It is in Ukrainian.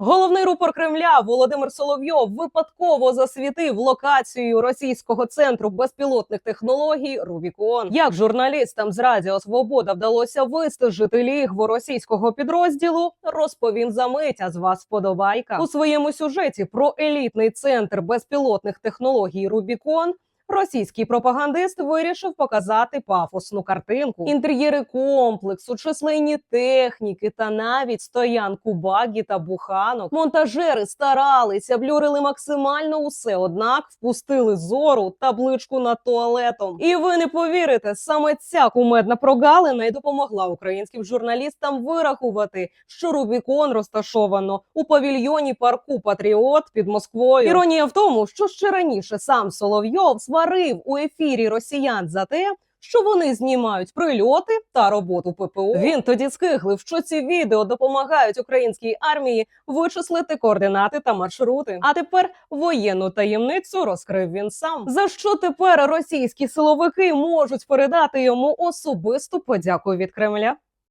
Головний рупор Кремля Володимир Соловйов випадково засвітив локацію російського центру безпілотних технологій Рубікон. Як журналістам з Радіо Свобода вдалося вистежити лігво російського підрозділу, розповім за мить. А з вас вподобайка у своєму сюжеті про елітний центр безпілотних технологій Рубікон. Російський пропагандист вирішив показати пафосну картинку, інтер'єри комплексу, численні техніки та навіть стоянку багі та буханок. Монтажери старалися, блюрили максимально усе, однак впустили зору табличку над туалетом. І ви не повірите, саме ця кумедна прогалина й допомогла українським журналістам вирахувати, що Рубікон розташовано у павільйоні парку Патріот під Москвою. Іронія в тому, що ще раніше сам Соловйов сварив у ефірі росіян за те. Що вони знімають прильоти та роботу ППО. Він тоді скиглив, що ці відео допомагають українській армії вичислити координати та маршрути. А тепер воєнну таємницю розкрив він сам. За що тепер російські силовики можуть передати йому особисту подяку від Кремля?